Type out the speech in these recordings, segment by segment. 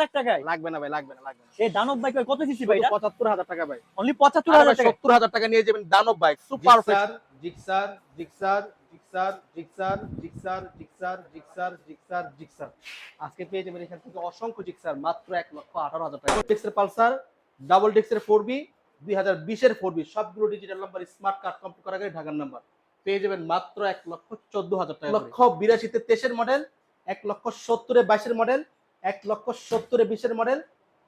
লাখ টাকায়? লাগবে না ভাই লাগবে না লাগবে না। এই দানব বাইক কত সিসি ভাই টাকা ভাই। অনলি টাকা। টাকা নিয়ে যাবেন দানব bike super Gixxer Gixxer Gixxer Gixxer Gixxer Gixxer Gixxer Gixxer Gixxer Gixxer. আজকে পেয়ে যাবেন এখান থেকে অসংখ্য জিক্সার মাত্র এক লক্ষ আঠারো হাজার টাকা। ডিক্সের পালসার ডাবল ডিক্সের ফোর বি দুই হাজার বিশের ফোর বি সবগুলো digital number smart card complete করা গেলে ঢাকার নাম্বার পেয়ে যাবেন মাত্র এক লক্ষ চোদ্দ হাজার টাকা লক্ষ বিরাশিতে তেইশের মডেল এক লক্ষ সত্তরে বাইশের মডেল এক লক্ষ সত্তরে বিশের মডেল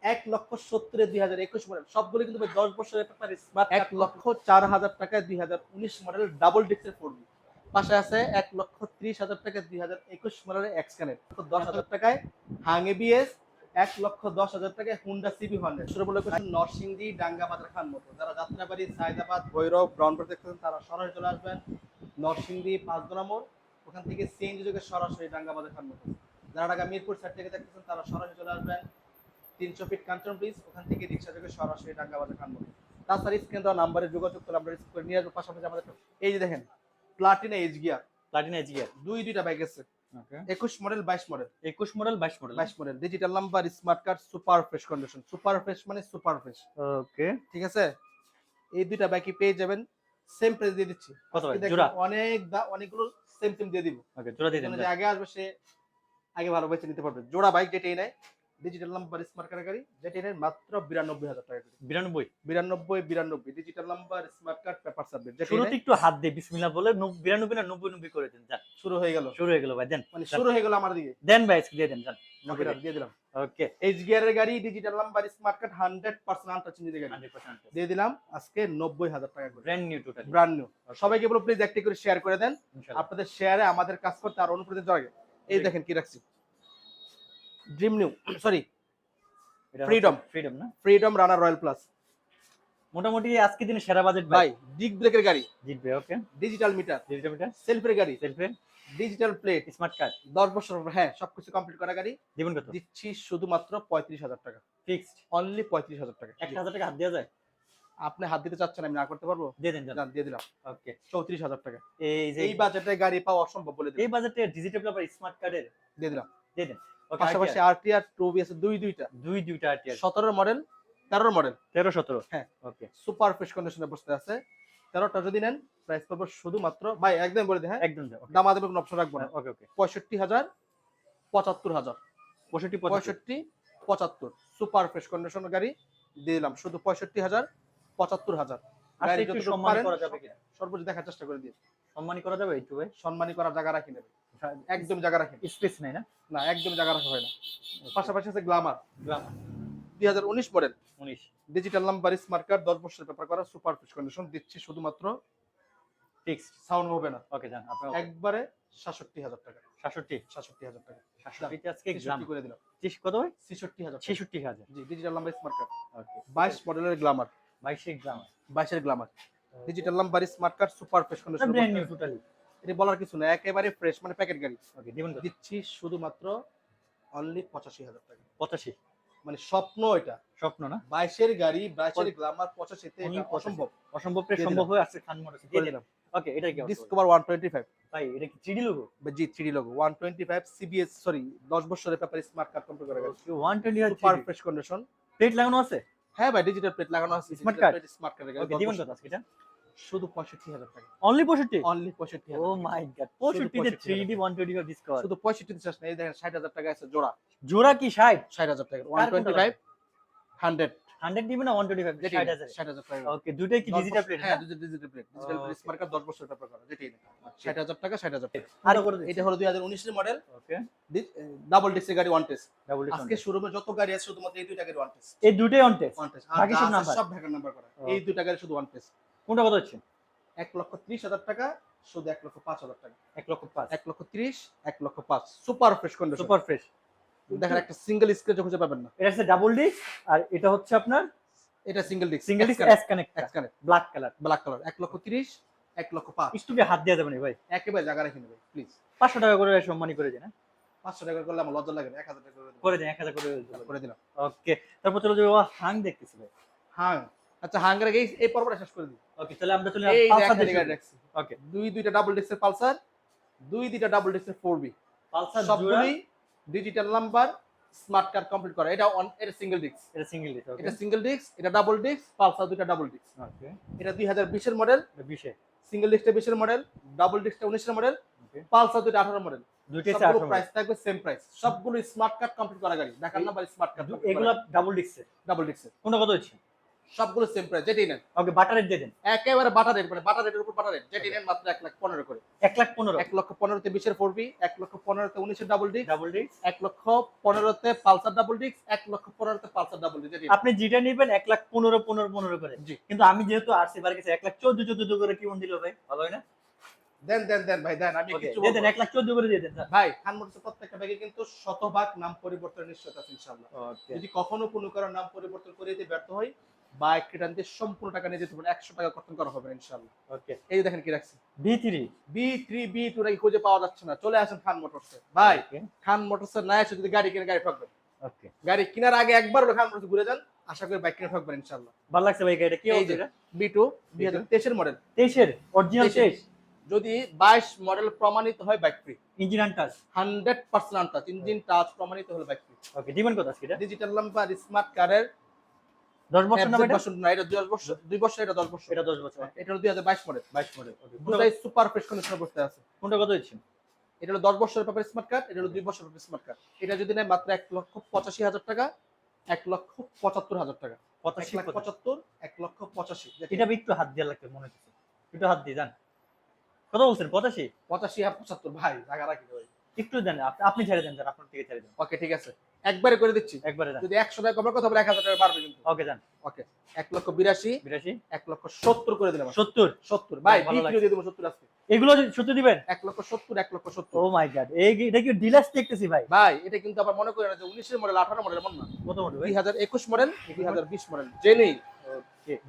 এক লক্ষ সত্তরে দুই হাজার একুশ মডেল সবগুলো কিন্তু দশ বছরের স্মার্ট এক লক্ষ চার হাজার টাকায় দুই হাজার উনিশ মডেল ডাবল ডিক্সের ফোর বি পাশে আছে এক লক্ষ ত্রিশ হাজার টাকা দুই হাজার একুশ মডেলের এক্স কানেক্ট দশ হাজার টাকায় হাং এবিএস এক লক্ষ দশ হাজার টাকায় হুন্ডা সিবি হান্ড্রেড শুরু বলে নরসিংদী ডাঙ্গাবাজার খান মতো যারা যাত্রাবাড়ি সাইদাবাদ ভৈরব ব্রাউনপুর দেখতেছেন তারা সরাসরি চলে আসবেন নরসিংদী পাঁচদোনা মোড়। ওখান থেকে সিএনজি যোগে সরাসরি ডাঙ্গাবাজার খান মতো যারা ঢাকা মিরপুর সাইড থেকে দেখতেছেন তারা সরাসরি চলে আসবেন। তিনশো ফিট কাঞ্চন ব্রিজ ওখান থেকে রিক্সা যোগে সরাসরি ডাঙ্গাবাজার খান মতো তাছাড়া স্ক্রিন দেওয়া নাম্বারে যোগাযোগ করে আমরা রিসিভ করে নিয়ে আসব পাশাপাশি আমাদের এই যে দেখেন Platina H gear Platina H gear দুই দুইটা বাইক আছে। একুশ মডেল বাইশ মডেল 21 মডেল 22 মডেল বাইশ model digital number smart card super fresh condition super fresh মানে সুপার ফ্রেশ ওকে ঠিক আছে? এই দুইটা বাইকই পেয়ে যাবেন। সেম প্রাইস দিয়ে দিচ্ছি। কত অনেক অনেকগুলো সেম সেম দিয়ে দিব। ওকে জোড়া দিয়ে দেন আগে আসবে সে আগে ভালো বেছে নিতে পারবে। জোড়া বাইক যেটাই নেয় ডিজিটাল নাম্বার স্মার্ট কার্ড গাড়ি নেয় মাত্র বিরানব্বই হাজার টাকা করে। 92 বিরানব্বই বিরানব্বই digital number smart card paper submit শুরুতে একটু হাত দিয়ে বিসমিল্লাহ বলে 92 না 90 90 করে দেন যান। শুরু হয়ে গেল। শুরু হয়ে গেল ভাই দেন। মানে শুরু হয়ে গেল আমার দিকে। দেন ভাই দিয়ে দেন যান। দিয়ে দিলাম। ওকে এইচ গিয়ারের গাড়ি digital number smart card hundred percent untouch গাড়ি 100% দিয়ে দিলাম আজকে নব্বই হাজার টাকা করে। Brand new totally brand new সবাইকে বলো প্লিজ একটি করে শেয়ার করে দেন। আপনাদের শেয়ারে আমাদের কাজ করতে আর অনুপ্রেরিত লাগে এই দেখেন কি রাখছি। Dream new sorry Freedom Freedom না? ফ্রিডম রানার রয়্যাল প্লাস মোটামুটি আজকে দিনে সেরা বাজেট ভাই। ডিগ ব্রেকের গাড়ি। ডিগ জিতবে okay digital meter digital meter সেলফের গাড়ি। সেলফে ডিজিটাল প্লেট স্মার্ট কার্ড দশ বছর হ্যাঁ সবকিছু কমপ্লিট করা গাড়ি। দিবেন কত দিচ্ছি শুধুমাত্র পঁয়ত্রিশ হাজার টাকা। ফিক্সড অনলি পঁয়ত্রিশ হাজার টাকা। 1000 টাকা হাত দেওয়া যায়? আপনি হাত দিতে চাচ্ছেন আমি না করতে পারব? দিয়ে দেন দিয়ে দিলাম। ওকে চৌত্রিশ হাজার টাকা। এই যে এই বাজেটে গাড়ি পাওয়া অসম্ভব বলে দিলাম। এই বাজেটে ডিজিটাল আবার স্মার্ট কার্ডের দিয়ে দিলাম। দিয়ে দেন। ওকে পাশাপাশি আরটিআর টু বি আছে দুই দুইটা। দুই দুইটা আরটিআর সতেরো মডেল তেরো মডেল 13 17 হ্যাঁ। ওকে। সুপার ফ্রেশ কন্ডিশনে বসতে আছে। তেরোটা যদি নেন প্রাইস শুধুমাত্র ভাই একদম বলে দিই হ্যাঁ? একদম দাম আদাবে কোনো অপশন রাখব না। ওকে ওকে। পঁয়ষট্টি হাজার পঁচাত্তর হাজার। 65 65 পঁয়ষট্টি পঁচাত্তর। সুপার ফ্রেশ কন্ডিশনের গাড়ি দিয়ে দিলাম। শুধু পঁয়ষট্টি হাজার পঁচাত্তর হাজার। কিনা? সর্বোচ্চ দেখার চেষ্টা করে দিয়ে সম্মানী করা যাবে একটু ভাই? সম্মানী করার জায়গা রাখি নেবে একদম জায়গা রাখি স্পেস নাই না? না একদম জায়গা রাখা হয় না। পাশাপাশি আছে গ্লামার গ্রাম দুই হাজার উনিশ model 19 digital number smart card দশ বছরের পেপার করা সুপার ফ্রেশ কন্ডিশন দিচ্ছি শুধুমাত্র ফিক্সড সাউন্ড হবে না। ওকে যান আপনার একবারে সাতষট্টি হাজার টাকা। 67 সাতষট্টি হাজার টাকা। 67 আজকে গ্রাম ছেষট্টি করে দিলাম। চিশ কত ভাই? ছেষট্টি হাজার টাকা। 66000 G digital number smart card okay বাইশ মডেলের গ্লামার 22 গ্রাম বাইশের Glamour digital number smart card super fresh condition brand new totally এটা বলার কিছু না একেবারে ফ্রেশ মানে প্যাকেট গাড়ি। ওকে দিবেন দিচ্ছি শুধুমাত্র অনলি পঁচাশি হাজার টাকা। 85 মানে স্বপ্ন এটা। স্বপ্ন না? বাইশের গাড়ি বাইশের গ্লামার পঁচাশিতে Only এটা অসম্ভব। অসম্ভব সম্ভব হয়ে আসছে খান মোটরস দিয়ে দিলাম। ওকে এটা কি ডিসকভার ওয়ান টোয়েন্টি ফাইভ ভাই এটা কি 3D logo G three logo one twenty five CBS sorry দশ বছরের পেপার স্মার্ট কার্ড কমপ্লিট করে গেছে। 120 সুপার ফ্রেশ কন্ডিশন প্লেট লাগানো আছে? হ্যাঁ ভাই ডিজিটাল প্লেট লাগানো আছে স্মার্ট কার্ড স্মার্ট কার্ড দিবেন কত আজকে এটা? শুধু পঁয়ষট্টি হাজার টাকা। Only 65 only 65000 oh my God শুধু 65 তে 65 3D 125 ডিসকাউন্ট শুধু পঁয়ষট্টি চাষ না এই দেখেন ষাট হাজার টাকা আছে জোড়া। জোড়া কি 60 ষাট হাজার টাকা ওয়ান টোয়েন্টি ফাইভ হান্ড্রেড 100 দিবেন না 125 60000 ষাট হাজার টাকা ওকে দুটোই কি ডিজিটাল প্লেট হ্যাঁ digital plate digital Okay. Smart card বছর পেপার করা যেটাই ষাট হাজার টাকা ষাট হাজার টাকা। আর আর এটা হলো দুই হাজার মডেল ওকে ডাবল ডিক্সের গাড়ি ওয়ান টেস্ট আজকে শোরুমে যত গাড়ি আছে শুধুমাত্র এই দুইটা গাড়ি ওয়ান টেস্ট এই দুটোই টেস্ট ওয়ান টেস্ট বাকি সব number? সব ঢাকার নাম্বার করা। এই দুইটা গাড়ি শুধু ওয়ান টেস্ট কোনটা কত হচ্ছে? এক লক্ষ ত্রিশ হাজার টাকা শুধু এক লক্ষ পাঁচ হাজার টাকা। 1 লক্ষ 5 এক লক্ষ ত্রিশ এক লক্ষ পাঁচ। Super fresh condition super fresh দেখেন একটা সিঙ্গেল স্ক্রেচ খুঁজে পাবেন না। এটা হচ্ছে ডাবল ডিস্ক আর এটা হচ্ছে আপনার এটা single disc single disc S connect X connect black colour black colour এক লক্ষ ত্রিশ এক লক্ষ পাঁচ। একটু কি হাত দেওয়া যাবে না ভাই। একেবারে জায়গা রেখে নেবে প্লিজ 500 টাকা করে সম্মানী করে দেন হ্যাঁ? পাঁচশো টাকা করলে আমার লজ্জা লাগে এক হাজার টাকা করে দেন 1000 করে করে দিলাম। ওকে তারপর চলো যে হাং দেখতেছি ভাই। হাং আচ্ছা হাঙ্গারে এই এই পর্বটা শেষ করে দিই। ওকে তাহলে আমরা চলে এই পালসার গাড়ি রাখছি ওকে দুই দুইটা ডাবল ডিস্কের পালসার দুই দুইটা ডাবল ডিস্কের ফোর বি পালসার জোড়া সবগুলোই digital number smart card complete করা। এটা এটা সিঙ্গেল ডিস্ক এটা সিঙ্গেল ডিস ওকে এটা সিঙ্গেল ডিস্ক এটা ডাবল ডিস্ক পালসার দুইটা ডাবল ডিস্ক ওকে এটা দুই হাজার বিশের মডেল এটা 20 এ সিঙ্গেল ডিস্কটা বিশের মডেল ডাবল ডিস্কটা উনিশের মডেল ওকে পালসার দুইটা আঠারো মডেল দুইটাই সবগুলো 18 প্রাইস থাকবে সেম প্রাইস সবগুলো স্মার্ট কার্ড কমপ্লিট করা গাড়ি। দেখার নাম্বার স্মার্ট কার্ড এগুলো ডাবল ডিক্সের ডাবল ডিস্ক কোনটা কত হচ্ছে? সবগুলো সেম প্রাইস যেটাই নেন। ওকে বাটার রেট দেন একেবারে বাটার রেট মানে বাটার রেটের উপর বাটার রেট যেটাই নেন মাত্র এক লাখ পনেরো করে। 1 লাখ 15 এক লক্ষ পনেরোতে বিশের ফোর বি এক লক্ষ পনেরোতে উনিশের ডাবল ডিস্ক ডাবল ডিক্স এক লক্ষ পনেরোতে পালসার ডাবল ডিস্ক এক লক্ষ পনেরোতে পালসার ডাবল ডিস্ক যেটাই আপনি যেটা নেবেন 1 লাখ 15 15 15 করে। জি। কিন্তু আমি যেহেতু আরসি বার কাছে 1 লাখ 14 14 করে কি দিল ভাই ভালো হয় না? দেন দেন দেন ভাই দেন আমি কিছু দেন বলব 1 লাখ 14 করে দিয়ে দেন ভাই খান মোটরসের প্রত্যেকটা ব্যাগে কিন্তু শতভাগ নাম পরিবর্তনের নিশ্চয়তা আছে ইনশাআল্লাহ। যদি কখনো কোনো কারও নাম পরিবর্তন করে দিতে ব্যর্থ হয় বাইক ক্রেটান দিয়ে সম্পূর্ণ টাকা নিয়ে যেতে পারে একশো টাকা কর্তন করা হবে না ইনশাআল্লাহ। ওকে। এই দেখেন কি রাখছি। B3 B three B two নাকি খুঁজে পাওয়া যাচ্ছে না। চলে আসেন খান মোটরসে ভাই খান মোটরসে না এসে যদি গাড়ি কিনে গাড়ি ঠকবেন। ওকে। গাড়ি কেনার আগে একবার খান মোটরসে ঘুরে যান আশা করি বাইক কিনে ঠকবেন ইনশাআল্লাহ। ভালো লাগছে ভাই এটা? কি হচ্ছে বি টু দুই হাজার তেইশের মডেল 23 এর অরিজিনাল 23 23 যদি বাইশ মডেল প্রমাণিত হয় bike free engine untouched hundred percent untouched engine touch প্রমাণিত হলে বাইক ফ্রি ওকে দিবেন কত আজকে ডিজিটাল নাম্বার স্মার্ট কারের 10 বছর না এটা? না এটা বছর। বছর এটা দশ বছর। এটা 10 বছর এটা মডেল 22 মডেল দুটাই সুপার ফ্রেশ কন্ডিশন আছে। কোনটা কত হচ্ছে এটা হলো দশ বছরের পেপার স্মার্ট কার্ড এটা হলো বছরের পেপার স্মার্ট কার্ড এটা যদি নেয় মাত্র এক লক্ষ পঁচাশি হাজার টাকা এক লক্ষ পঁচাত্তর হাজার টাকা। 85 লাখ পঁচাত্তর এক লক্ষ পঁচাশি। এটা একটু হাত দিয়ে লাগবে মনে হচ্ছে। একটু হাত দিয়ে যান কত বলছেন 85 পঁচাশি আর পঁচাত্তর ভাই জায়গা রাখি একটু দেন আপনি ছেড়ে দেন আপনার থেকে ছেড়ে দেন। ওকে ঠিক আছে। একবারে করে দিচ্ছি। একবারে যদি একশো টাকা কমার কথা বলে এক হাজার টাকা বাড়বে কিন্তু। ওকে যান ওকে এক লক্ষ বিরাশি 82 এক লক্ষ সত্তর করে দিলাম। 70 সত্তর। ভাই ভালো বিক্রি দিয়ে দেবো সত্তর আজকে। এগুলো সত্যি দিবেন? এক লক্ষ সত্তর এক লক্ষ সত্তর। ও মাই গড এই এটা কি ডিলাক্স দেখতেছি ভাই? ভাই এটা কিন্তু আবার মনে করেন না যে উনিশের মডেল আঠারো মডেল এমন না। কত মডেল দুই হাজার একুশ মডেল দুই হাজার বিশ মডেল জেনেই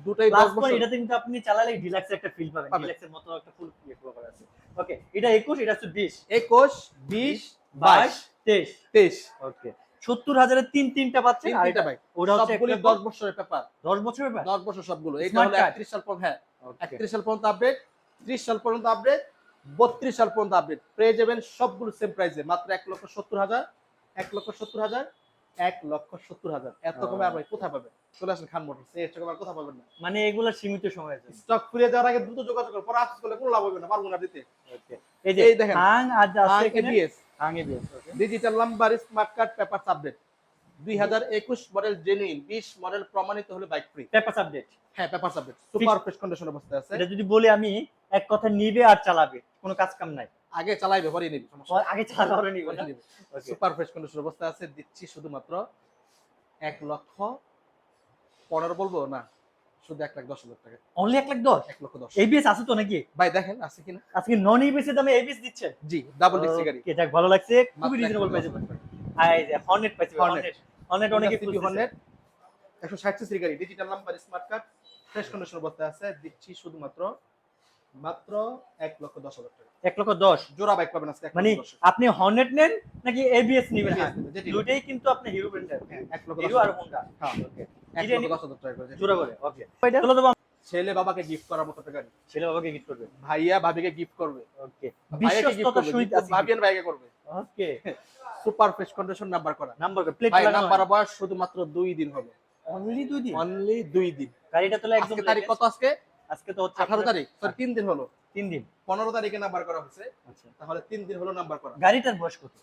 দুটাই দশ বছর। এটাতে কিন্তু আপনি চালালে ডিলাক্স একটা ফিল পাবেন। ডিলাক্সের মতো একটা ফুল ইয়ে করা আছে। ওকে এটা 21 এটা হচ্ছে 20 একুশ বিশ 22 বাইশ 23 তেইশ। ওকে 70 হাজারের তিন তিনটা পাচ্ছেন আর এটা ভাই ওটা হচ্ছে সবগুলি একটা দশ বছরের পেপার। 10 বছরের ব্যাপার দশ বছর সবগুলো। এটা হলো card। একত্রিশ সাল পর্যন্ত হ্যাঁ ওকে একত্রিশ সাল পর্যন্ত আপডেট ত্রিশ সাল পর্যন্ত আপডেট বত্রিশ সাল পর্যন্ত আপডেট পেয়ে যাবেন সবগুলো সেম প্রাইসে মাত্র এক লক্ষ সত্তর হাজার এক লক্ষ সত্তর হাজার এক লক্ষ সত্তর হাজার। এত কমে আর ভাই কোথায় পাবেন? চলে আসেন খান মোটরস। টাকা আর পাবেন না? মানে এগুলো সীমিত সময়ের জন্য। স্টক ফিরে যাওয়ার আগে দ্রুত যোগাযোগ করুন পরে আফসোস করলে কোনো লাভ হবে না পারব না দিতে। এই যে এই দেখেন। হাং আছে ABS. Hang ABS digital number smart card paper update দুই হাজার একুশ মডেল জেনুইন বিশ মডেল প্রমাণিত হলে বাইক ফ্রি পেপার আপডেট হ্যাঁ paper update super fresh condition অবস্থায় আছে। এটা যদি বলি আমি এক কথা নিবে আর চালাবে। কোনো কাজ কাম নাই। আগে চালাইবে পরে নিবি সমস্যা আগে আর নিবে সুপার ফ্রেশ কন্ডিশন অবস্থায় আছে দিচ্ছি শুধুমাত্র এক লক্ষ পনেরো বলব না শুধু এক লাখ দশ হাজার টাকা। অনলি 1 লাখ 10 এক লক্ষ দশ। এবিএস আছে তো নাকি? ভাই দেখেন আছে কিনা? আজকে নন এবিএস এর দামে এবিএস দিচ্ছেন জি ডাবল ডিক্সি গাড়ি। যাক ভালো লাগছে। খুবই এক রিজনেবল প্রাইসে দশ। আই যে হর্নেট পাইছি হর্নেট হর্নেট অনেকে খুঁজতেছে। হর্নেট একশো ষাট সিসির গাড়ি digital number smart card fresh condition অবস্থায় আছে দিচ্ছি শুধুমাত্র মাত্র এক লক্ষ দশ হাজার টাকা। এক লক্ষ দশ? জোড়া বাইক পাবেন আজকে মানে আপনি হর্নেট নেন নাকি এবিএস নেবেন। দুটেই কিন্তু আপনি হিরো ব্র্যান্ডের এক লক্ষ হিরো আর হোন্ডা হ্যাঁ। ওকে এক লক্ষ দশ হাজার টাকা জোড়া করে ওকে চলো ছেলে বাবাকে গিফট করার মতো টাকা ছেলে বাবাকে গিফট করবে? ভাইয়া ভাবিকে গিফট করবে। ওকে বিশ্বস্ততা সহিত ভাবিয়ান ভাইকে করবে। Okay super fresh condition number করা। নাম্বার প্লেট নাম্বার বয়স শুধুমাত্র দুই দিন হবে। অনলি দুই দিন? অনলি দুই দিন। গাড়িটা তো একদম তারিখ কত আজকে? আজকে তো হচ্ছে আঠারো তারিখ সরি তিন দিন হলো। তিন দিন। পনেরো তারিখে নাম্বার করা হয়েছে। আচ্ছা। তাহলে তিন দিন হলো নাম্বার করা। গাড়িটার বয়স কত?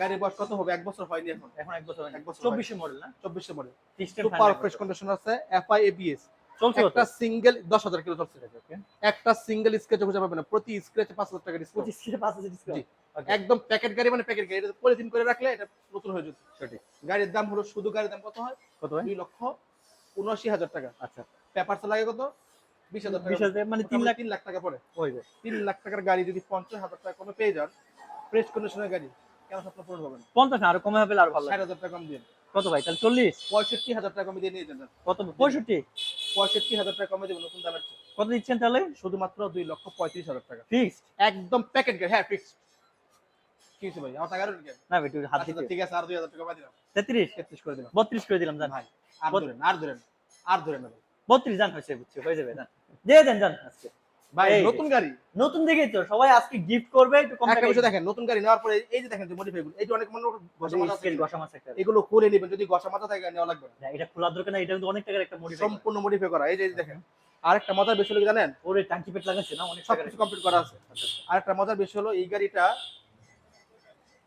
গাড়ির বয়স কত হবে? এক বছর হয়নি এখন। এখন এক বছর এক বছর চব্বিশে মডেল না? চব্বিশে model system super fresh condition আছে। এফআই এবিএস চলছে একটা সিঙ্গেল দশ হাজার কিলো চলছে। ওকে। একটা সিঙ্গেল স্ক্রেচ খুঁজে পাবে না। প্রতি স্ক্রেচে পাঁচ হাজার টাকা ডিসকাউন্ট পাঁচ হাজার জি। ডিসকাউন্ট একদম প্যাকেট গাড়ি মানে প্যাকেট গাড়ি। এটা পলিথিন করে রাখলে এটা নতুন হয়ে যেত সঠিক। গাড়ির দাম হলো শুধু গাড়ির দাম কত হয়? কত হয়? দুই লক্ষ উনআশি হাজার টাকা। আচ্ছা। পেপারস লাগে কত? বিশ হাজার বিশ হাজার মানে তিন লাখ তিন লাখ টাকা পড়ে। হয়ে যায়। তিন লাখ টাকার গাড়ি যদি পঞ্চাশ হাজার টাকা কমে পেয়ে যান ফ্রেশ কন্ডিশনের গাড়ি কেন স্বপ্ন পূরণ হবে না? পঞ্চাশ না আরও কমে হবে আর ভালো ষাট হাজার টাকা কম দিয়ে। কত ভাই তাহলে চল্লিশ? পঁয়ষট্টি হাজার টাকা কমে দিয়ে নিয়ে যান কত? পঁয়ষট্টি? পঁয়ষট্টি হাজার টাকা কমে দেবেন নতুন দামের কত দিচ্ছেন তাহলে? শুধুমাত্র দুই লক্ষ পঁয়ত্রিশ হাজার টাকা। ফিক্স একদম প্যাকেট গাড়ি হ্যাঁ ফিক্স কি ভাই? আমার টাকা না বেটু হাত আচ্ছা, দিতে। ঠিক আছে আর দুই হাজার টাকা বাদ দিলাম। তেত্রিশ? তেত্রিশ করে দিলাম। বত্রিশ করে দিলাম জান। ভাই আর ধরেন আর ধরেন আর ধরেন না ভাই। বত্রিশ জান হয়েছে বুঝছি হয়ে যাবে জান। দিয়ে দেন জান আজকে। ভাই নতুন গাড়ি। নতুন দেখেই তো সবাই আজকে গিফট করবে একটু কম একটা টাকায় বিষয় দেখেন নতুন গাড়ি নেওয়ার পরে এই যে দেখেন যে মডিফাই গুলো এই যে অনেক মনে। একটা। এগুলো করে নেবেন যদি মাথা থাকে নেওয়া লাগবে না। এটা খোলার দরকার না এটা কিন্তু অনেক টাকার একটা মডিফাই সম্পূর্ণ মডিফাই করা এই যে দেখেন। আরেকটা মজার বিষয় হলো জানেন? ওরে টাঙ্কি পেট লাগাচ্ছে না অনেক সবকিছু কমপ্লিট করা আছে। আরেকটা মজার বিষয় হলো এই গাড়িটা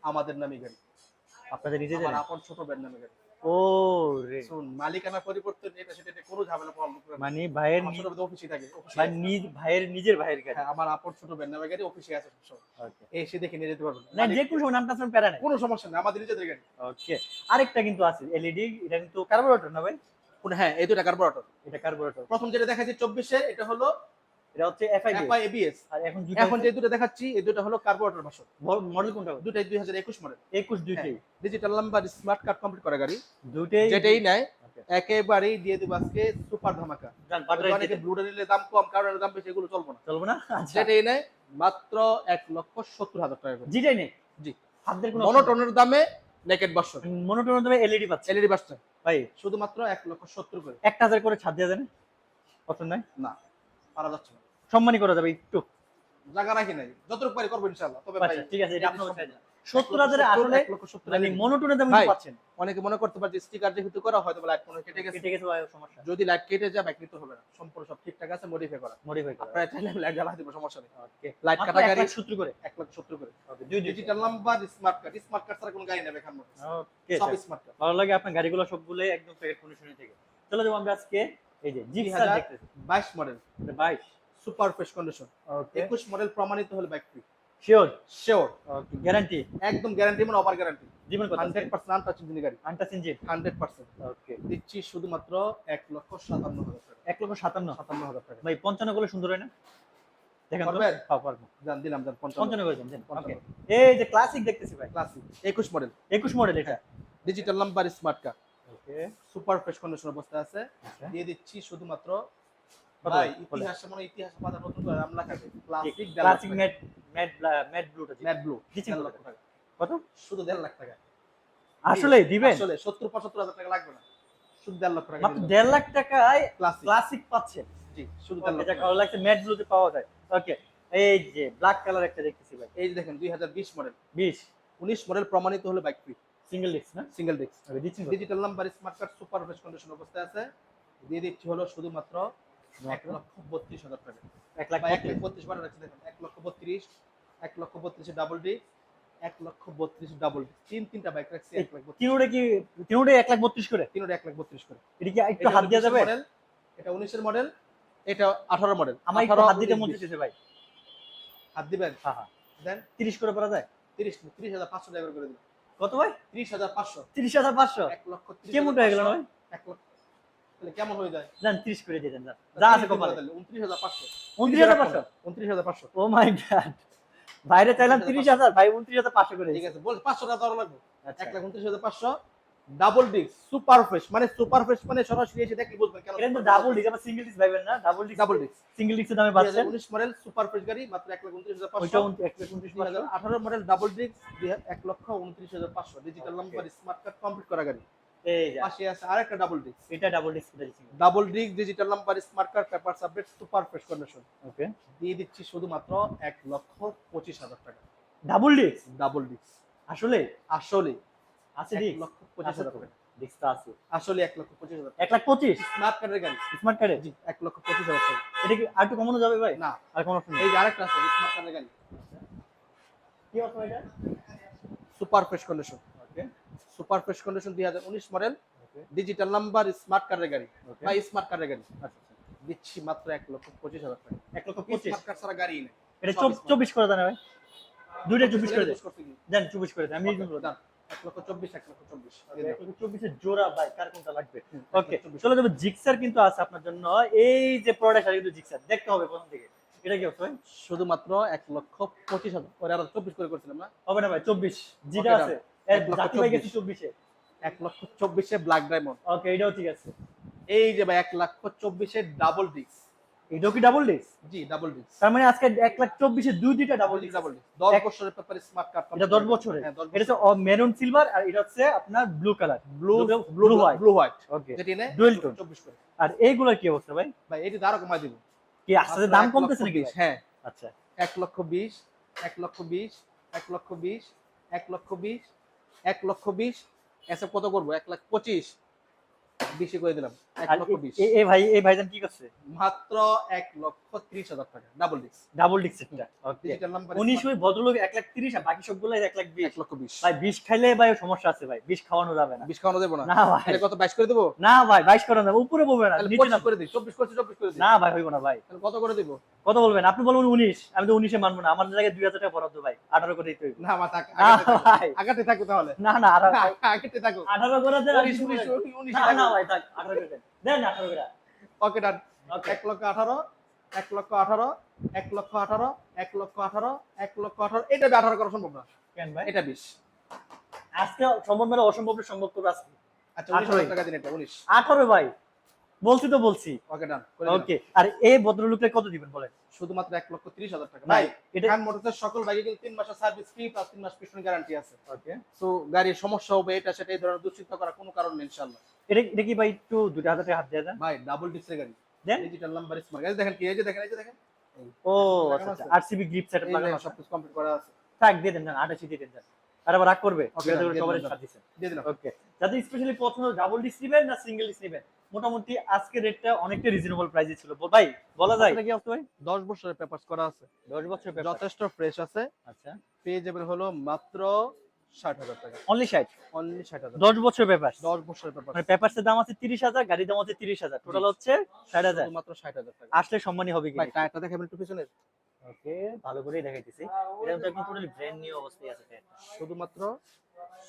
আমাদের নামে গাড়ি। আপনাদের নিজেদের? আপন ছোট ব্যান্ড নামে গাড়ি। ও রে। শুন মালিকানা পরিবর্তন এটা সেটা কোনো ঝামেলা প্রবলেম করে মানে ভাইয়ের আমার ছোট অফিসে থাকে মানে নিজ ভাইয়ের নিজের ভাইয়ের গাড়ি হ্যাঁ আমার আপন ছোট ব্যান্ড নামে গাড়ি অফিসে আছে. এসে দেখে নিয়ে যেতে পারবেন না। যে কোনো সময় নামটা শুনে প্যারা নাই কোনো সমস্যা নেই আমাদের নিজেদের গাড়ি। ওকে আরেকটা কিন্তু আছে এলইডি এটা কিন্তু কার্বোরেটর না ভাই? হ্যাঁ এই দুটা কার্বোরেটর এটা কার্বোরেটর প্রথম যেটা দেখাচ্ছি চব্বিশে এটা হলো এটা হচ্ছে এফআইডি এফআই এবিএস আর এখন এখন যে দুটো দেখাচ্ছি এই দুটো হলো কার্বোরেটর ভার্সন মডেল কোনটা দুটাই দুই হাজার একুশ মডেল 21 দুইটাই digital number smart card complete করা গাড়ি। দুইটাই যেটাই. একেবারেই দিয়ে দেবো আজকে সুপার ধামাকা। অনেকে ব্লুটা নিলে দাম কম কারণ দাম বেশি এগুলো চলবো না। চলবে না? আচ্ছা। যেটাই মাত্র এক লক্ষ সত্তর হাজার টাকা করে। যেটাই নেই? জি। হাতদের কোনো মনোটনের দামে নেকেট ভার্সন মনোটন তুমি এলইডি পাচ্ছে। এলইডি ভার্সন ভাই। শুধুমাত্র এক লক্ষ সত্তর করে। একটা হাজার করে ছাড় দেওয়া যাবে পছন্দ নাই? না পারা যাচ্ছে না। সম্মানই করা যাবে একটু। জায়গা রাখি নাই। যতটুকু পারি করব ইনশাল্লাহ তবে ভাই আচ্ছা ঠিক আছে এটা আপনার সত্তর হাজারে আসলে মানে হাজার। দাম পাচ্ছেন। অনেকে মনে করতে পারে যে স্টিকার যেহেতু করা হয়তো লাইট মনে কেটে গেছে। কেটে গেছে সমস্যা। যদি লাইট কেটে যায় বাইক নিতে হবে না। সম্পূর্ণ সব ঠিকঠাক আছে মডিফাই করা। মডিফাই করা। আপনারা চাইলে লাইট জ্বালা দিব সমস্যা নেই। ওকে লাইট কাটা গাড়ি লাখ সত্তর করে। এক লাখ সত্তর করে। Digital digital number smart card smart card ছাড়া কোনো গাড়ি নেবে এখান। ওকে সব স্মার্ট কার্ড ভালো লাগে আপনার গাড়িগুলো সবগুলো একদম প্যাকেট কন্ডিশনে থেকে। চলে যাব আমরা আজকে এই যে দেখতেছি মডেল এটা বাইশ। Super fresh condition. ওকে একুশ মডেল প্রমাণিত হলে bike free sure sure okay guarantee একদম গ্যারান্টি মানে ওভার গ্যারান্টি জীবন কত? হান্ড্রেড পার্সেন্ট আনটাচ ইঞ্জিন গাড়ি। Untouched engine hundred percent okay দিচ্ছি শুধুমাত্র এক লক্ষ সাতান্ন হাজার টাকা। এক লক্ষ সাতান্ন? সাতান্ন হাজার টাকা। ভাই পঞ্চান্ন করলে সুন্দর হয় না? দেখেন তো? হ্যাঁ, পারব জান দিলাম জান পঞ্চান্ন। পঞ্চান্ন করে দেন ওকে এই যে ক্লাসিক দেখতেছি ভাই। ক্লাসিক একুশ মডেল একুশ মডেল এটা। Digital number smart card okay super fresh condition অবস্থায় আছে। আচ্ছা। দিয়ে দিচ্ছি শুধুমাত্র? ভাই বলেন। ইতিহাসে ইতিহাস পাতা নতুন করে আমলা খাবে classic classic matte matte matte ব্লুটা ম্যাট ব্লু দিচ্ছেন দেড় টাকা। কত? শুধু দেড় লাখ টাকা। আসলে দিবেন? হাজার টাকা লাগবে না। শুধু লক্ষ টাকা মাত্র লাখ টাকায় ক্লাসিক ক্লাসিক পাচ্ছেন। জি শুধু দেড় ওকে লক্ষ ভালো লাগছে ম্যাট ব্লুতে পাওয়া যায়। ওকে এই যে ব্ল্যাক কালার একটা দেখতেছি ভাই। এই যে দেখেন দুই হাজার বিশ মডেল বিশ। উনিশ মডেল প্রমাণিত হলে বাইক ফ্রি সিঙ্গেল ডিস্ক না? Single disc okay digital number smart card super fresh condition অবস্থায় আছে। দিয়ে দিচ্ছি হলো শুধুমাত্র এক লক্ষ বত্রিশ হাজার টাকা। এক লাখ এক পঁয়ত্রিশ। বত্রিশ বারো রাখছি দেখেন এক লক্ষ বত্রিশ এক লক্ষ বত্রিশে ডাবল ডি এক লক্ষ বত্রিশ ডাবল তিন তিনটা বাইক রাখছি এক লাখ তিনোটা কি তিনোটা এক লাখ বত্রিশ করে? তিনোটা এক লাখ বত্রিশ করে। এটা কি একটু হাত দেওয়া যাবে? মডেল এটা উনিশের মডেল এটা আঠারো মডেল আমার একটু হাত দিতে মন চাইছে ভাই। হাত দিবেন? হ্যাঁ হ্যাঁ। দেন? তিরিশ করে পারা যায়? তিরিশ তিরিশ হাজার পাঁচশো টাকা করে দিন কত ভাই? তিরিশ হাজার পাঁচশো। তিরিশ হাজার পাঁচশো? এক লক্ষ কেমন হয়ে গেল ভাই? এক লক্ষ কেমন হয়ে যায়? যান তিরিশ করে দিয়ে দেন যা আছে কপালে। Oh my God. বাইরে চাইলাম ভাই করে ঠিক আছে বল পাঁচশো টাকা দেওয়া লাগবে। আচ্ছা। এক লাখ উনত্রিশ হাজার পাঁচশো। ডাবল ডিস্ক সুপার ফ্রেশ মানে সুপার ফ্রেশ মানে সরাসরি এসে দেখলে বুঝবেন কেন এটা ডাবল ডিস্ক আবার সিঙ্গেল ডিস্ক ভাইবেন না? Double disc double disc single ডিস্কের দামে পাচ্ছেন? উনিশ মডেল সুপার ফ্রেশ গাড়ি মাত্র এক লাখ উনত্রিশ হাজার ওইটা পাঁচশো উন- এক লাখ উনত্রিশ দুই হাজার পাঁচশো। আঠারো মডেল ডাবল ডিস্ক এক লক্ষ উনত্রিশ হাজার পাঁচশো। Digital number smart card complete করা গাড়ি। এই যা পাশে আছে আরেকটা ডাবল ডিস্ক এটা double disc double disc digital number smart card paper subject super fresh condition okay দিয়ে দিচ্ছি শুধুমাত্র এক লক্ষ পঁচিশ হাজার টাকা। ডাবল ডিস্ক ডাবল ডিস্ক আসলে? আসলে। আছে ডিস্ক লক্ষ পঁচিশ হাজার টাকা। ডিস্কটা আছে। আসলে এক লক্ষ পঁচিশ হাজার এক লাখ পঁচিশ? স্মার্ট কার্ডের গাড়ি। স্মার্ট কার্ডে জি এক লক্ষ পঁচিশ হাজার টাকা। এটা কি আর একটু কমানো যাবে ভাই? না। আর কোনো অপশন এই যে আরেকটা আছে স্মার্ট কার্ডের গাড়ি। কি অপশন এটা? Super fresh condition super fresh condition দুই হাজার উনিশ মডেল। ডিজিটাল নাম্বার স্মার্ট কার্ডের গাড়ি। বা স্মার্ট কার্ডের গাড়ি। আচ্ছা আচ্ছা। দিচ্ছি মাত্র এক লক্ষ পঁচিশ হাজার টাকা। এক লক্ষ পঁচিশ। স্মার্ট কার্ড ছাড়া গাড়ি নেই। এটা। চব্বিশ করে দেন ভাই। দুইটা চব্বিশ করে দেন। দেন চব্বিশ করে দেন। আমি। এক লক্ষ চব্বিশ এক লক্ষ চব্বিশ। লক্ষ চব্বিশের জোড়া ভাই কার কোনটা লাগবে? ওকে চব্বিশ। চলে যাবে জিক্সার কিন্তু আছে আপনার জন্য। এই যে প্রোডাক্ট আছে কিন্তু জিক্সার দেখতে হবে প্রথম থেকে। এটা কি হবে শুধুমাত্র এক লক্ষ পঁচিশ হাজার। পরে আরও চব্বিশ করে করছিলাম না। হবে না ভাই চব্বিশ। Okay, আছে। জাতি ভাই গেছে চব্বিশে। এক লক্ষ চব্বিশে ব্ল্যাক ডায়মন্ড ওকে এটাও ঠিক আছে। এই যে ভাই এক লক্ষ চব্বিশে ডাবল ডিস্ক এটাও কি ডাবল ডিস্ক জি ডাবল ডিস্ক তার মানে আজকে এক লাখ চব্বিশে দুই দুইটা ডাবল ডিস্ক ডাবল ডিস্ক দশ বছরের পেপারে স্মার্ট কার্ড এটা দশ বছরের। হ্যাঁ এটা হচ্ছে মেরুন সিলভার আর এটা হচ্ছে আপনার blue colour blue blue white। Blue white okay যেটি। চব্বিশ করে। আর এইগুলোর কি অবস্থা ভাই? ভাই এটি আরও কমাই দিব। কি আস্তে আস্তে দাম কমতেছে নাকি হ্যাঁ। আচ্ছা। এক লক্ষ বিশ এক লক্ষ বিশ এক লক্ষ বিশ এক লক্ষ বিশ এক লক্ষ বিশ এসব কত করব? এক লাখ পঁচিশ। বেশি করে দিলাম। এক আর লক্ষ এ- বিশ। এ- এ ভাই এই ভাইজান কি করছে? মাত্র এক লক্ষ ত্রিশ হাজার টাকা ডাবল ডিস্ক ডাবল ডিক্সেটটা ওকে উনিশ ওই ভদ্রলোক এক লাখ তিরিশ আর বাকি সবগুলো এক লাখ বিশ। লক্ষ বিশ। ভাই বিষ খাইলে ভাই সমস্যা আছে ভাই বিষ খাওয়ানো যাবে না। বিশ খাওয়ানো দেবো না। না ভাই। কত বাইশ করে দেবো? না ভাই বাইশ করেন না উপরে বলবেন না নিচে না। করে দিই চব্বিশ করছি চব্বিশ করে না ভাই হইব না ভাই। কত করে দিব? কত বলবেন? আপনি বলবেন উনিশ আমি তো উনিশে মানবো না আমার জায়গায় দুই হাজার টাকা বরাদ্দ ভাই আঠারো করে দিতে না আমার থাক না আগাতে থাকো। তাহলে। না না আগাতে থাকো। আঠারো করে দেন উনিশ উনিশ বলেন। উনিশ না না ভাই থাক আঠারো করে দেন আঠারো করে। ওকে ডান এক লক্ষ আঠারো এক লক্ষ আঠারো এক লক্ষ আঠারো এক লক্ষ আঠারো এক লক্ষ আঠারো। এটা আঠারো করা সম্ভব না। কেন ভাই? এটা বিশ। আজকে সম্ভব মানে অসম্ভব সম্ভব করবে আজকে। আচ্ছা উনিশ টাকা দিন এটা উনিশ। আঠারো ভাই। বলছি তো বলছি। ওকে ডান ওকে আর এই ভদ্রলোকটা কত দিবেন বলেন? শুধুমাত্র এক লক্ষ তিরিশ হাজার টাকা। ভাই এটা খান মোটরসের সকল বাইকে কিন্তু তিন মাসের সার্ভিস ফ্রি প্লাস তিন মাস পিছনে গ্যারান্টি আছে। ওকে তো গাড়ির সমস্যা হবে এটা সেটা এই ধরনের দুশ্চিন্তা করার কোনো কারণ নেই এটা এটা কি ভাই একটু দুটা হাজার টাকা হাত দেন? ভাই ডাবল ডিসের গাড়ি। দেন? ডিজিটাল নাম্বার স্মার্ট গাড়ি দেখেন কি এই যে দেখেন এই যে দেখেন। ও আচ্ছা? আরসিবি গ্রিপ সেটআপ লাগানো আছে। সবকিছু কমপ্লিট করা আছে। থাক দিয়ে দেন না আঠাশি দিয়ে দেন আর আবার রাগ করবে যাতে দিয়ে দিলাম ওকে যাদের স্পেশালি পছন্দ ডাবল ডিস নেবেন না সিঙ্গেল ডিস নেবেন? মোটামুটি আজকে রেটটা অনেকটা রিজনেবল প্রাইসে ছিল। বল- ভাই বলা যায়? কি অবস্থা ভাই? দশ বছরের পেপারস করা আছে। দশ বছর যথেষ্ট ফ্রেশ আছে। আচ্ছা। যাবেন হলো মাত্র ষাট হাজার টাকা। অনলি ষাট? অনলি ষাট হাজার। দশ বছর পেপার দশ বছরের পেপার মানে পেপারসের দাম আছে তিরিশ হাজার গাড়ির দাম আছে তিরিশ হাজার। টোটাল হচ্ছে ষাট হাজার। মাত্র ষাট হাজার টাকা। আসলে সম্মানই হবে কি ভাই টায়ারটা দেখাবেন একটু পিছনের। ওকে ভালো করেই দেখাইতেছি। এটা তো একদম টোটালি ব্র্যান্ড নিউ অবস্থায় আছে শুধুমাত্র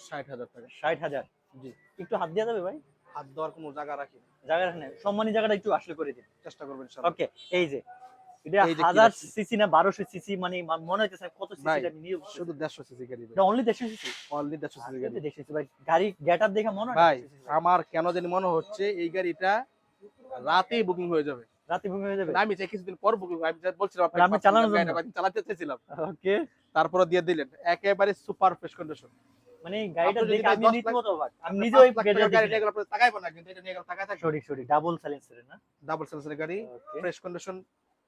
ষাট হাজার টাকা। ষাট হাজার? জি। একটু হাত দেওয়া যাবে ভাই? হাত দেওয়ার কোনো জায়গা রাখি জায়গা রাখেন সম্মানী জায়গাটা একটু আসলে করে দিন। চেষ্টা করবেন। ওকে এই যে এটা এই যে কি হাজার সিসি না বারোশো সিসি মানে মা- মনে হইতেছে কত সিসি আমি নিয়ে শুধু দেড়শো সিসি গাড়ি এটা অনলি দেড়শো সিসি? অনলি দেড়শো সিসি গাড়ি। দেখেছি ভাই গাড়ি গেট আপ দেখে মনে হয় ভাই আমার কেন জানি মনে হচ্ছে এই গাড়িটা রাতেই বুকিং হয়ে যাবে। রাতে ভূমি হয়ে যাবে? আমি চাই কিছুদিন পর বুকিং আমি বলছিলাম আর চালানোর জন্য? চালাতে চাইছিলাম ওকে। তারপরে দিয়ে দিলেন। একেবারে সুপার ফ্রেশ কন্ডিশন মানে গাড়িটা দেখে আমি রীতিমতো অবাক আমি নিজে এই টাকার গাড়িটা গেলে আপনি তাকাইবেন না কিন্তু এটা নিয়ে গেল তাকায় থাকে সরি সরি ডাবল সাইলেন্সার না? ডাবল সাইলেন্সার গাড়ি fresh condition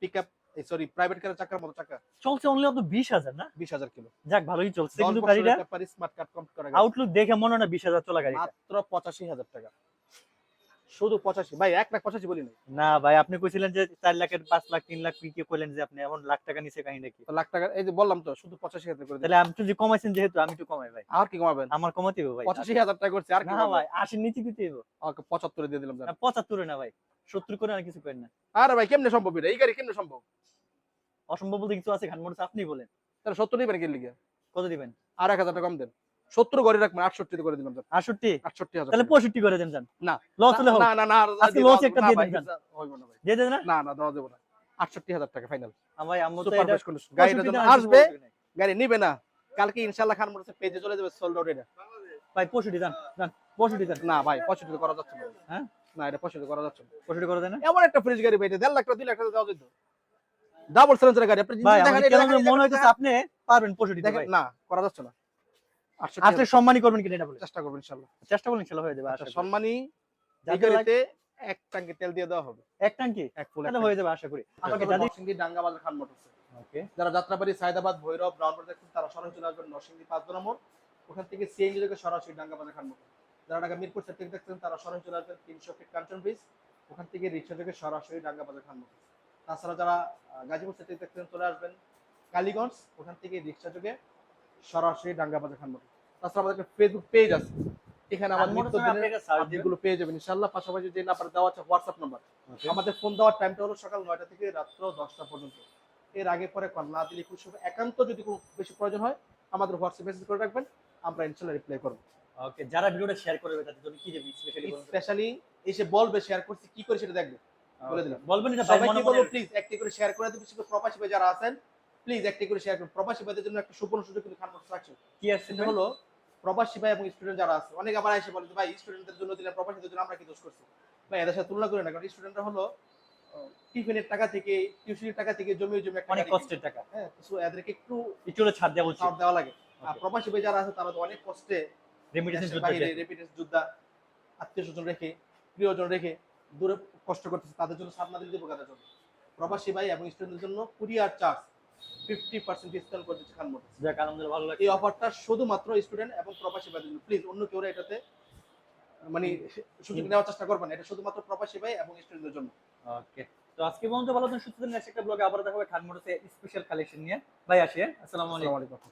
pickup sorry private কারের চাকার মতো চাকা। চলছে অনলি অত বিশ হাজার না? বিশ হাজার কিলো। যাক ভালোই চলছে কিন্তু গাড়িটা। স্মার্ট কার্ড কমপ্লিট করা। আউটলুক দেখে মনে হয় না বিশ হাজার চলা গাড়ি মাত্র পঁচাশি হাজার টাকা। শুধু পঁচাশি। ভাই এক লাখ পঁচাশি বলি না ভাই আপনি কইছিলেন যে চার লাখের পাঁচ লাখ তিন লাখ কি কইলেন যে আপনি এমন লাখ টাকা নিচে কাহিনী কি? লাখ টাকা এই যে বললাম তো শুধু পঁচাশি হাজার করে তাহলে আপনি যে কমাইছেন যেহেতু আমি একটু কমাই ভাই। আর কি কমাবেন? আমার কমাতে হবে ভাই। পঁচাশি হাজার টাকা করছে আর কি না ভাই আশির নিচে দিতে হবে ওকে পঁচাত্তরে দিয়ে দিলাম পঁচাত্তরে না ভাই সত্তর করে আর কিছু করেন না। আরে ভাই কেমনে সম্ভব এটা? এই গাড়ি কেমনে সম্ভব? অসম্ভব বলতে কিছু আছে খান মোটরস আপনি বলেন। তাহলে সত্তর দিবেন কি লিগে? কত দিবেন? আর এক হাজার টাকা কম দেন। সত্তর করে রাখবেন আটষট্টি করে দিলাম যান। আটষট্টি? আটষট্টি হাজার তাহলে পঁয়ষট্টি করে দেন না, লস হলে না না না আজকে লস একটা দিয়ে ভাই, দেন ভাই। দিয়ে দেন না? না না দেওয়া যাবে না। আটষট্টি হাজার টাকা ফাইনাল আমার আম্মু তো এটা গাড়িটা যখন দেন, আসবে গাড়ি নিবে না। কালকে ইনশাআল্লাহ খান পেজে চলে যাবে সোল্ড আউট এটা। ভাই পঁয়ষট্টি যান যান পঁয়ষট্টি যান না ভাই পঁয়ষট্টি করা যাচ্ছে না। হ্যাঁ? না এটা পঁয়ষট্টি করা যাচ্ছে না। পঁয়ষট্টি করে দেন না? এমন একটা ফ্রিজ গাড়ি ভাই এটা দেড় লাখ টাকা দুই লাখ টাকা দেওয়া যেত। ডাবল গাড়ি আপনি ভাই মনে হইতেছে আপনি পারবেন পঁয়ষট্টি না করা যাচ্ছে না। সম্মানই করবেন কিনা এটা বলে? চেষ্টা করবেন ইনশাআল্লাহ। চেষ্টা করলেন ইনশাল্লাহ হয়ে যাবে আশা আচ্ছা করি। সম্মানী এই যাদের গাড়িতে এক ট্যাঙ্কি তেল দিয়ে দেওয়া হবে। এক টাঙ্কি এক ফুল হয়ে যাবে আশা করি। আমাকে যাদের নরসিংদী ডাঙ্গাবাজার খান মোটরস। ওকে যারা যাত্রাবাড়ি সায়দাবাদ ভৈরব ব্রাউনপুর দেখছেন তারা সরাসরি চলে আসবেন নরসিংদী নম্বর ওখান থেকে সিএনজি থেকে সরাসরি ডাঙ্গাবাজার খান মোটর যারা ঢাকা মিরপুর দেখছেন তারা সরাসরি চলে আসবেন তিনশো ফিট কাঞ্চন ব্রিজ। ওখান থেকে রিক্সা থেকে সরাসরি ডাঙ্গাবাজার খান মোটর তাছাড়া যারা গাজীপুর থেকে দেখছেন চলে আসবেন কালীগঞ্জ। ওখান থেকে রিক্সা যোগে সরাসরি ডাঙ্গাবাজার খান মোটর তাছাড়া আমাদের একটা ফেসবুক পেজ আছে। এখানে আমার আমার নিত্য দিনের আপনাকে সার্চ দিবেন। আপডেটগুলো পেয়ে যাবেন। ইনশাআল্লাহ পাশাপাশি যে নাম্বার দেওয়া আছে হোয়াটসঅ্যাপ নাম্বার আমাদের ফোন দেওয়ার টাইমটা হলো সকাল নয়টা থেকে রাত্র দশটা পর্যন্ত। এর আগে পরে কল না দিলে খুশি হবে একান্ত যদি কোনো বেশি প্রয়োজন হয় আমাদের হোয়াটসঅ্যাপ মেসেজ করে রাখবেন। আমরা ইনশাল্লাহ রিপ্লাই করব। ওকে যারা ভিডিওটা শেয়ার করবে তাদের জন্য কি দেবে স্পেশালি স্পেশালি এসে বলবে শেয়ার করছি কি করে সেটা দেখবে। বলে দিলাম। বলবেন এটা সবাইকে বলব প্লিজ একটি করে শেয়ার করে দেবে বিশেষ করে প্রবাসী যারা আছেন প্লিজ একটি করে শেয়ার করুন। প্রবাসী ভাইদের জন্য একটা সুবর্ণ সুযোগ কিন্তু খান রাখছে কি আছে সেটা হলো প্রবাসী ভাই এবং স্টুডেন্ট যারা আছে অনেক আবার এসে বলে যে ভাই স্টুডেন্টদের জন্য দিলে প্রবাসীদের জন্য আমরা কি দোষ করছি? ভাই এদের সাথে তুলনা করে না কারণ স্টুডেন্টরা হলো টিফিনের টাকা থেকে টিউশনের টাকা থেকে জমিয়ে জমি একটা অনেক কষ্টের টাকা। হ্যাঁ তো এদেরকে একটু একটু ছাড় দেওয়া উচিত। ছাড় দেওয়া লাগে। আর প্রবাসী ভাই যারা আছে তারা তো অনেক কষ্টে রেমিটেন্স যুদ্ধ রেপিডেন্স যোদ্ধা আত্মীয় স্বজন রেখে প্রিয়জন রেখে দূরে কষ্ট করতেছে তাদের জন্য সাত না দিলে দেবো কাদের জন্য? প্রবাসী ভাই এবং স্টুডেন্টদের জন্য courier charge fifty percent discount করে দিচ্ছে খান মোটরস। যাক আলহামদুলিল্লাহ ভালো এই অফারটা শুধুমাত্র স্টুডেন্ট এবং প্রবাসী ভাইদের জন্য। প্লিজ অন্য কেউ এটাতে মানে সুযোগ নেওয়ার চেষ্টা করবেন না। এটা শুধুমাত্র প্রবাসী ভাই এবং স্টুডেন্টদের জন্য। ওকে তো আজকে পর্যন্ত ভালো থাকুন সুস্থ থাকুন। নেক্সট একটা ব্লগে আবার দেখা হবে খান মোটরসে স্পেশাল কালেকশন নিয়ে। ভাই আসি হ্যাঁ? আসসালামু আলাইকুম।